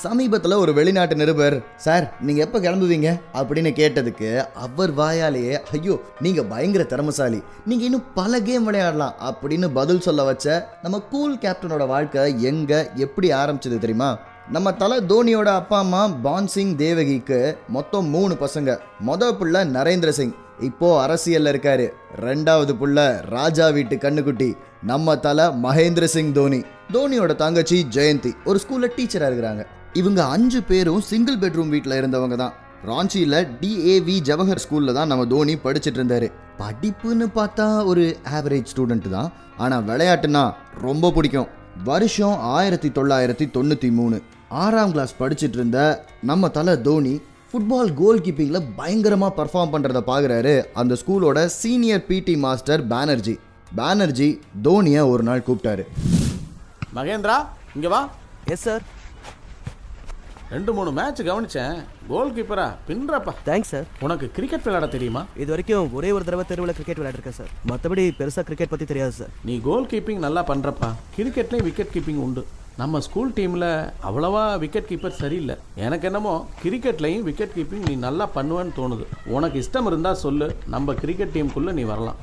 சமீபத்தில் ஒரு வெளிநாட்டு நிருபர் சார் நீங்கள் எப்போ கிளம்புவீங்க? அப்படின்னு கேட்டதுக்கு அவர் வாயாலேயே ஐயோ நீங்கள் பயங்கர திறமசாலி. நீங்கள் இன்னும் பல கேம் விளையாடலாம். அப்படின்னு பதில் சொல்ல வச்ச நம்ம கூல் கேப்டனோட வாழ்க்கை எங்கே எப்படி ஆரம்பிச்சது தெரியுமா? நம்ம தலை தோனியோட அப்பா அம்மா பான் சிங் தேவகிக்கு மொத்தம் மூணு பசங்க. மொதல் பிள்ளை நரேந்திர சிங். இப்போ அரசியல்ல இருக்காரு. ரெண்டாவது புள்ள ராஜா வீட்டு கண்ணுக்குட்டி. நம்ம தலை மகேந்திர சிங் தோனி. தோனியோட தங்கச்சி ஜெயந்தி. ஒரு ஸ்கூல்ல டீச்சரா இருக்கிறாங்க. இவங்க அஞ்சு பேரும் சிங்கிள் பெட்ரூம் வீட்டில் இருந்தவங்க தான். ராஞ்சியில் டிஏவி ஜவஹர் ஸ்கூலில் தான் நம்ம தோனி படிச்சிட்டு இருந்தாரு. படிப்புன்னு பார்த்தா ஒரு ஆவரேஜ் ஸ்டூடெண்ட் தான். ஆனால் விளையாட்டுனா ரொம்ப பிடிக்கும். வருஷம் ஆயிரத்தி தொள்ளாயிரத்தி தொண்ணூற்றி மூணு. ஆறாம் கிளாஸ் படிச்சிட்டு இருந்த நம்ம தலை தோனி ஃபுட்பால் கோல் கீப்பிங்கில் பயங்கரமாக பர்ஃபார்ம் பண்ணுறத பார்க்குறாரு அந்த ஸ்கூலோட senior PT master Banerjee. Banerjee தோனியை ஒரு நாள் கூப்பிட்டாரு. மகேந்திரா இங்க வா. எஸ் சார் ரெண்டு மூணு மேட்ச் கவனிச்சேன். கோல் கீப்பரா பின்றப்பா தேங்க்ஸ் சார் உனக்கு கிரிக்கெட் விளையாட தெரியுமா? இது வரைக்கும் ஒரே ஒரு தடவை தெருவில் கிரிக்கெட் விளையாடிருக்கேன் சார் மற்றபடி பெருசாக கிரிக்கெட் பற்றி தெரியாது சார் நீ கோல் கீப்பிங் நல்லா பண்றப்பா. கிரிக்கெட்லயும் விக்கெட் கீப்பிங் உண்டு. நம்ம ஸ்கூல் டீம்ல அவ்வளவா விக்கெட் கீப்பர் சரியில்லை. எனக்கு என்னமோ கிரிக்கெட்லயும் விக்கெட் கீப்பிங் நீ நல்லா பண்ணுவேன்னு தோணுது. உனக்கு இஷ்டம் இருந்தா சொல்லு. நம்ம கிரிக்கெட் டீமுக்குள்ள நீ வரலாம்.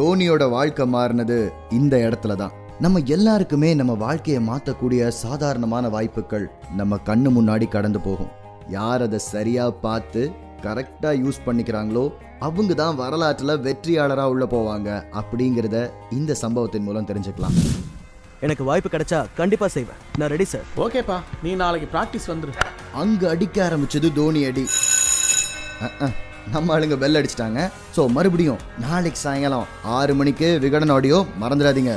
தோனியோட வாழ்க்கை மாறினது இந்த இடத்துல தான். நம்ம எல்லாருக்குமே நம்ம வாழ்க்கையை மாற்றக்கூடிய சாதாரணமான வாய்ப்புகள் நம்ம கண்ணு முன்னாடி கடந்து போகும். யார் அதை சரியா பார்த்து கரெக்டா யூஸ் பண்ணிக்கிறாங்களோ அவங்க தான் வரலாற்றில் வெற்றியாளராக உள்ள போவாங்க அப்படிங்கிறத இந்த சம்பவத்தின் மூலம் தெரிஞ்சுக்கலாம். எனக்கு வாய்ப்பு கிடைச்சா கண்டிப்பாக செய்வேன். நான் ரெடி சார் ஓகேப்பா நீ நாளைக்கு ப்ராக்டிஸ் வந்துரு. அங்க அடிக்க ஆரம்பிச்சது தோனி அடி. நம்ம ஆளுங்க பெல் அடிச்சிட்டாங்க. ஸோ மறுபடியும் நாளைக்கு சாயங்காலம் ஆறு மணிக்கு விகடன் ஆடியோ மறந்துடாதீங்க.